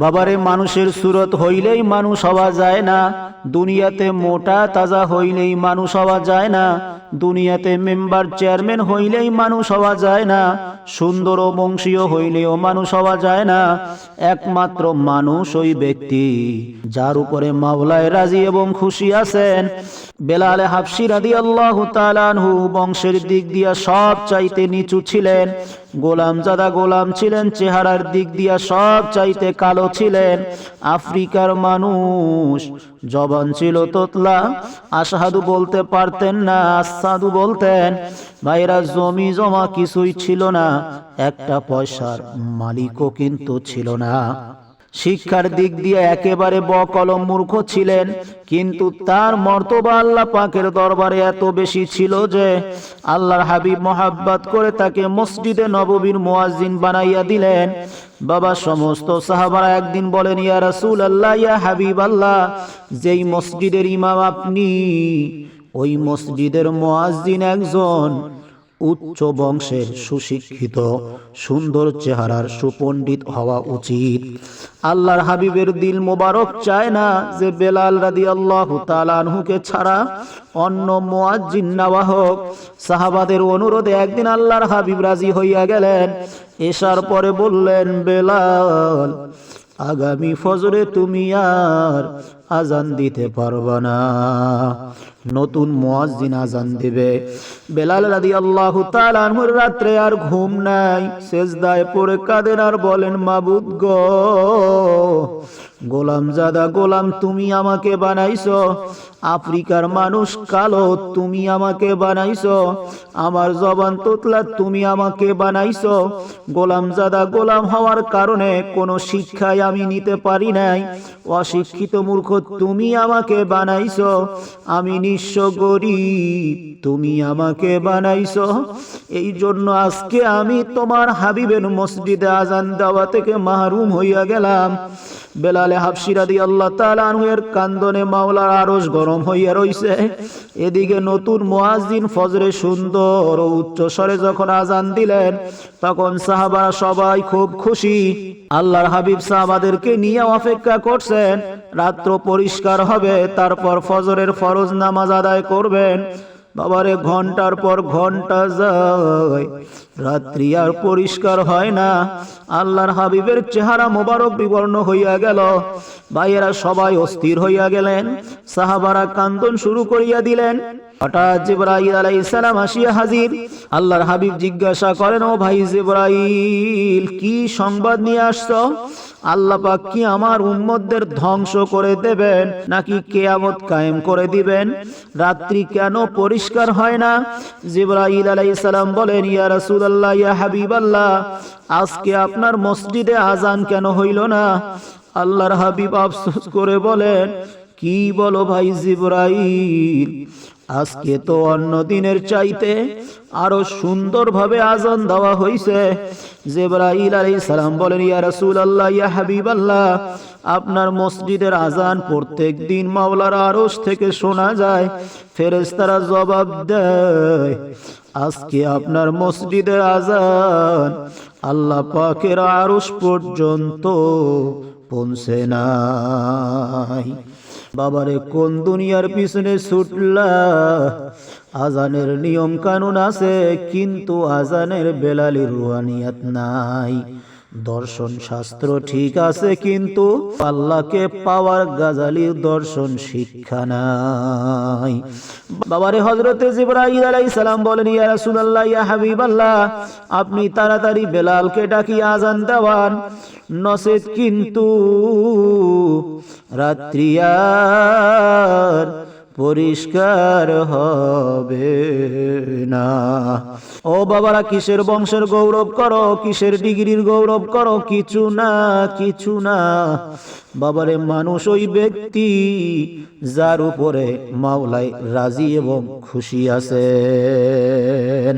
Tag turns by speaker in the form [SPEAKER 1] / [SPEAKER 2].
[SPEAKER 1] বাবারে, মানুষের সুরত হইলেই মানুষ হওয়া যায় না। দুনিয়াতে মোটা তাজা হইলেই মানুষ হওয়া যায় না। দুনিয়াতে মেম্বার চেয়ারম্যান হইলেই মানুষ হওয়া যায় না। সুন্দর ও বংশীয় হইলেও মানুষ হওয়া যায় না। একমাত্র মানুষ ওই ব্যক্তি, যার উপরে মাওলায় রাজি এবং খুশি আছেন। বেলালে হাফসি রাদি আল্লাহ তালানহু বংশের দিক দিয়া সব চাইতে নিচু ছিলেন। গোলাম জাদা গোলাম ছিলেন, চেহারার দিক দিয়া সব চাইতে কালো ছিলেন। আফ্রিকার মানুষ, জবান ছিল তোতলা আসাদু বলতে পারতেন না, আসাদু বলতেন, ভাইরা, জমি জমা কিছুই ছিল না, একটা পয়সার মালিকও কিন্তু ছিল না। শিক্ষার দিক দিয়ে একেবারে বকলম মূর্খ ছিলেন কিন্তু তার মর্তবা আল্লাহ পাকের দরবারে এত বেশি ছিল যে আল্লাহর হাবিব মোহাব্বত করে তাকে মসজিদে নববীর মুয়াজ্জিন বানাইয়া দিলেন। বাবা সমস্ত সাহাবারা একদিন বলেন ইয়া রাসূল আল্লাহ ইয়া হাবিব আল্লাহ যেই মসজিদের ইমাম আপনি ওই মসজিদের মুয়াজ্জিন একজন উচ্চ বংশের সুশিক্ষিত, সুন্দর চেহারার সুপণ্ডিত হওয়া উচিত। আল্লাহর হাবিবের দিল মোবারক চায় না যে বেলাল রাদি আল্লাহ তালানহুকে ছাড়া অন্য মোয়াজ্জিন নেওয়া হোক। সাহাবাদের অনুরোধে একদিন আল্লাহর হাবিব রাজি হইয়া গেলেন। এসার পরে বললেন, বেলাল আগামী ফজরে তুমি আর আজান দিতে পারবে না। নতুন মুয়াজ্জিন আজান দিবে। বেলাল রাদিয়াল্লাহু তাআলা আনহুর রাত্রে আর ঘুম নাই। সেজদায় পড়ে কাঁদেন আর বলেন, মাবুদ গো গোলাম জাদা গোলাম তুমি আমাকে বানাইছো। আফ্রিকার মানুষ কালো, তুমি আমাকে বানাইছো। আমার জবান তোতলা, তুমি আমাকে বানাইছো। গোলাম জাদা গোলাম হওয়ার কারণে কোনো শিক্ষায় আমি নিতে পারি নাই। অশিক্ষিত মূর্খ, তুমি আমাকে বানাইছো। আমি নিঃস্ব গরিব, তুমি আমাকে বানাইছো। এই জন্য আজকে আমি তোমার হাবিবের মসজিদে আজান দেওয়া থেকে মাহরুম হইয়া গেলাম। বেলালে হাফসিরাদি আল্লাহ তালানহের কান্দনে মাওলার আরস গরম হইয়া রইছে। এদিকে নতুন মুয়াজ্জিন ফজরে সুন্দর ও উচ্চ স্বরে যখন আজান দিলেন, তখন সাহাবারা সবাই খুব খুশি। আল্লাহর হাবিব সাহাবাদেরকে নিয়ে অপেক্ষা করছেন, রাত্র পরিষ্কার হবে, তারপর ফজরের ফরজ নামাজ আদায় করবেন। বাবারে, ঘণ্টার পর ঘণ্টা যায়। রাত্রি আর পরিষ্কার হয় না। আল্লাহর হাবিবের চেহারা মোবারক বিবর্ণ হইয়া গেল। ভাইয়েরা সবাই অস্থির হইয়া গেলেন। সাহাবারা কান্দন শুরু করিয়া দিলেন। হঠাৎ জিব্রাইল আলাইহিস সালাম আসিয়া হাজির। আল্লাহর হাবিব জিজ্ঞাসা করেন, ও ভাই জিব্রাইল, কি সংবাদ নিয়ে আসছো? আল্লাহ পাক কি আমার উম্মতদের ধ্বংস করে দেবেন নাকি কেয়ামত কায়েম করে দিবেন? রাত্রি কেন পরিষ্কার হয় না? জিব্রাইল আলাইহিস সালাম বলেন, ইয়া রাসূলুল্লাহ, ইয়া হাবিবাল্লাহ, আজকে আপনার মসজিদে আজান কেন হইল না? আল্লাহর হাবিব আফসোস করে বলেন কি বলো ভাই জিব্রাইল? আজকে তো অন্য দিনের চাইতে আরও সুন্দরভাবে আজান দেওয়া হইছে। জেবরাইল আলাইহিস সালাম বলেন, ইয়া রসুল রাসূলুল্লাহ, ইয়া হাবিব আল্লাহ আপনার মসজিদের আজান প্রত্যেক দিন মাওলার আরশ থেকে শোনা যায়। ফেরেশতারা জবাব দেয়, আজকে আপনার মসজিদের আজান আল্লাহ পাকের আরশ পর্যন্ত পৌঁছে নাই। বাবারে কোন দুনিয়ার পিছনে ছুটলা? আজানের নিয়ম কানুন আছে কিন্তু আজানের বেলালি রুহানিয়াত নাই। দর্শন শাস্ত্র ঠিক আছে কিন্তু আল্লাহকে পাওয়ার গাজালির দর্শন শিক্ষা নাই। বাবারে হজরতে জিব্রাইল আলাইহিস সালাম বলেন, ইয়া রাসূলুল্লাহ, ইয়া হাবিবাল্লাহ, আপনি তাড়াতাড়ি বেলালকে ডাকি আজান দেওয়ান। নসেদ কিন্তু রাত্রি আর পরিষ্কার হবে না। ও বাবারা, কিসের বংশের গৌরব করো? কিসের ডিগ্রির গৌরব করো? কিছু না কিছু না। বাবারে, মানুষ ওই ব্যক্তি যার উপরে মাওলাই রাজি এবং খুশি আছেন।